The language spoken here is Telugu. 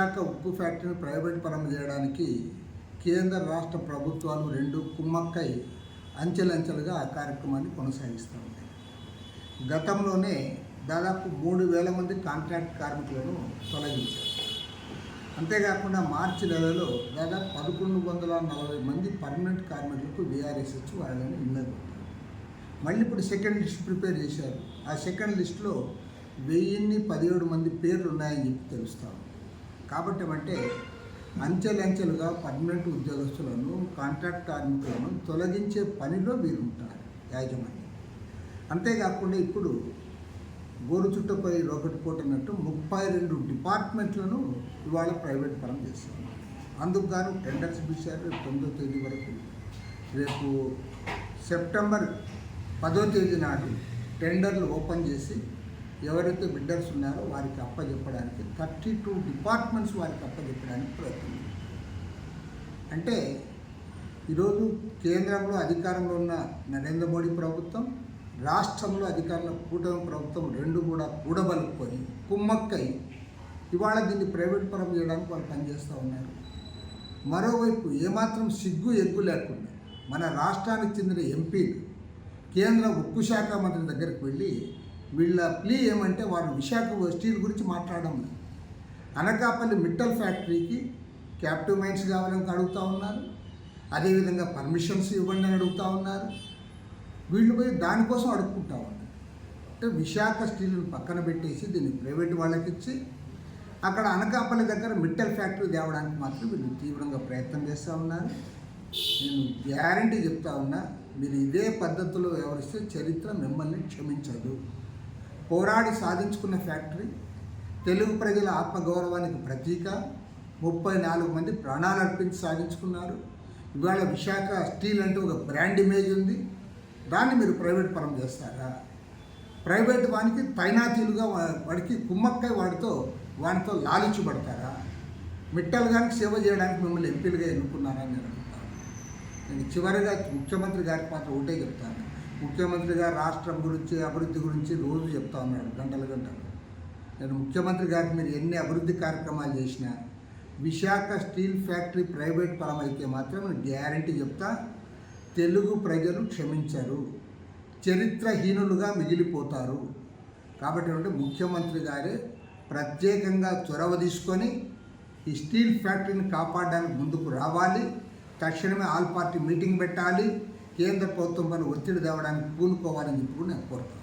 విశాఖ ఉక్కు ఫ్యాక్టరీని ప్రైవేట్ పరం చేయడానికి కేంద్ర రాష్ట్ర ప్రభుత్వాలు రెండు కుమ్మక్కై అంచెలంచెలుగా ఆ కార్యక్రమాన్ని కొనసాగిస్తూ ఉన్నాయి గతంలోనే దాదాపు మూడు వేల మంది కాంట్రాక్ట్ కార్మికులను తొలగించారు. అంతేకాకుండా మార్చి నెలలో దాదాపు పదకొండు వందల నలభై మంది పర్మనెంట్ కార్మికులకు బీఆర్ఎస్ వచ్చి వాళ్ళని ఇళ్ళకు మళ్ళీ ఇప్పుడు సెకండ్ లిస్ట్ ప్రిపేర్ చేశారు. ఆ సెకండ్ లిస్ట్లో వెయ్యిన్ని పదిహేడు మంది పేర్లు ఉన్నాయని చెప్పి తెలుస్తాము కాబట్టి అంటే అంచెలంచెలుగా పర్మనెంట్ ఉద్యోగస్తులను కాంట్రాక్ట్ కార్మికులను తొలగించే పనిలో వీరు ఉంటారు యాజమాన్యం. అంతేకాకుండా ఇప్పుడు గోరు చుట్టపై రోకటి పోటున్నట్టు ముప్పై రెండు డిపార్ట్మెంట్లను ఇవాళ ప్రైవేట్ పరం చేస్తున్నారు అందుకు గాను టెండర్స్ పిలిచారు తొమ్మిదో తేదీ వరకు. రేపు సెప్టెంబర్ పదో తేదీ నాడు టెండర్లు ఓపెన్ చేసి ఎవరైతే బిడ్డర్స్ ఉన్నారో వారికి అప్పచెప్పడానికి థర్టీ టూ డిపార్ట్మెంట్స్ వారికి అప్పచెప్పడానికి ప్రయత్నం అంటే ఈరోజు కేంద్రంలో అధికారంలో ఉన్న నరేంద్ర మోడీ ప్రభుత్వం రాష్ట్రంలో అధికారంలో కూటమి ప్రభుత్వం రెండు కూడా కూడబలుపుకొని కుమ్మక్కై ఇవాళ దీన్ని ప్రైవేట్ పరం చేయడానికి వాళ్ళు పనిచేస్తూ ఉన్నారు. మరోవైపు ఏమాత్రం సిగ్గు ఎగ్గు లేకుండా మన రాష్ట్రానికి చెందిన ఎంపీలు కేంద్ర ఉక్కు శాఖ మంత్రి దగ్గరికి వెళ్ళి వీళ్ళ ప్లీ ఏమంటే వారు విశాఖ స్టీల్ గురించి మాట్లాడడం అనకాపల్లి మిట్టల్ ఫ్యాక్టరీకి క్యాప్టివ్ మైన్స్ కావాలని అడుగుతూ ఉన్నారు. అదేవిధంగా పర్మిషన్స్ ఇవ్వండి అని అడుగుతూ ఉన్నారు. వీళ్ళు పోయి దానికోసం అడుక్కుంటా ఉన్నారు. అంటే విశాఖ స్టీల్ని పక్కన పెట్టేసి దీన్ని ప్రైవేట్ వాళ్ళకి ఇచ్చి అక్కడ అనకాపల్లి దగ్గర మిట్టల్ ఫ్యాక్టరీ తేవడానికి మాత్రం వీళ్ళు తీవ్రంగా ప్రయత్నం చేస్తూ ఉన్నారు. నేను గ్యారంటీ చెప్తా ఉన్నా మీరు ఇదే పద్ధతిలో వ్యవహరిస్తే చరిత్ర మిమ్మల్ని క్షమించదు. పోరాడి సాధించుకున్న ఫ్యాక్టరీ తెలుగు ప్రజల ఆత్మగౌరవానికి ప్రతీక. ముప్పై నాలుగు మంది ప్రాణాలు అర్పించి సాధించుకున్నారు. ఇవాళ విశాఖ స్టీల్ అంటే ఒక బ్రాండ్ ఇమేజ్ ఉంది. దాన్ని మీరు ప్రైవేట్ పరం చేస్తారా? ప్రైవేట్ వానికి తైనాతీలుగా వాడికి కుమ్మక్కై వాడితో వాడితో లాలించబడతారా మిట్టల్ గారికి సేవ చేయడానికి మిమ్మల్ని ఎంపీలుగా ఎన్నుకున్నారని అని నేను అనుకుంటాను. నేను చివరిగా ముఖ్యమంత్రి గారికి మాత్రం ఒకటే చెప్తాను. ముఖ్యమంత్రి గారు రాష్ట్రం గురించి అభివృద్ధి గురించి రోజు చెప్తా ఉన్నాడు గంటలు గంటలు. నేను ముఖ్యమంత్రి గారికి మీరు ఎన్ని అభివృద్ధి కార్యక్రమాలు చేసినా విశాఖ స్టీల్ ఫ్యాక్టరీ ప్రైవేట్ పరం అయితే మాత్రం నేను గ్యారంటీ చెప్తా తెలుగు ప్రజలు క్షమించరు చరిత్రహీనులుగా మిగిలిపోతారు. కాబట్టి అంటే ముఖ్యమంత్రి గారే ప్రత్యేకంగా చొరవ తీసుకొని ఈ స్టీల్ ఫ్యాక్టరీని కాపాడడానికి ముందుకు రావాలి తక్షణమే ఆల్ పార్టీ మీటింగ్ పెట్టాలి కేంద్ర ప్రభుత్వం పైన ఒత్తిడి తేవడానికి పూనుకోవాలని చెప్పి కూడా నేను కోరుతాను